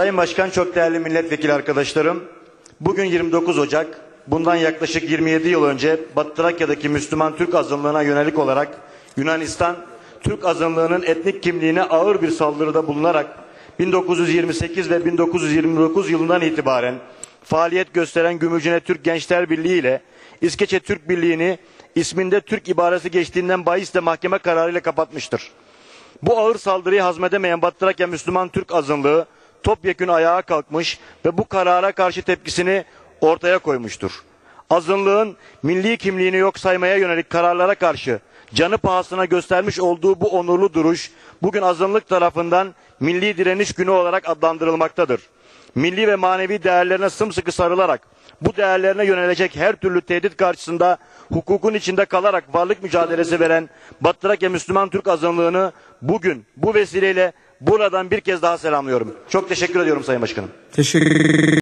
Sayın Başkan, çok değerli milletvekili arkadaşlarım. Bugün 29 Ocak, bundan yaklaşık 27 yıl önce Batı Trakya'daki Müslüman Türk azınlığına yönelik olarak Yunanistan, Türk azınlığının etnik kimliğine ağır bir saldırıda bulunarak 1928 ve 1929 yılından itibaren faaliyet gösteren Gümülcine Türk Gençler Birliği ile İskeçe Türk Birliği'ni isminde Türk ibaresi geçtiğinden bahis de mahkeme kararıyla kapatmıştır. Bu ağır saldırıyı hazmedemeyen Batı Trakya Müslüman Türk azınlığı topyekün ayağa kalkmış ve bu karara karşı tepkisini ortaya koymuştur. Azınlığın milli kimliğini yok saymaya yönelik kararlara karşı canı pahasına göstermiş olduğu bu onurlu duruş bugün azınlık tarafından milli direniş günü olarak adlandırılmaktadır. Milli ve manevi değerlerine sımsıkı sarılarak bu değerlerine yönelecek her türlü tehdit karşısında hukukun içinde kalarak varlık mücadelesi veren Batı Trakya Müslüman Türk azınlığını bugün bu vesileyle buradan bir kez daha selamlıyorum. Çok teşekkür ediyorum Sayın Başkanım. Teşekkür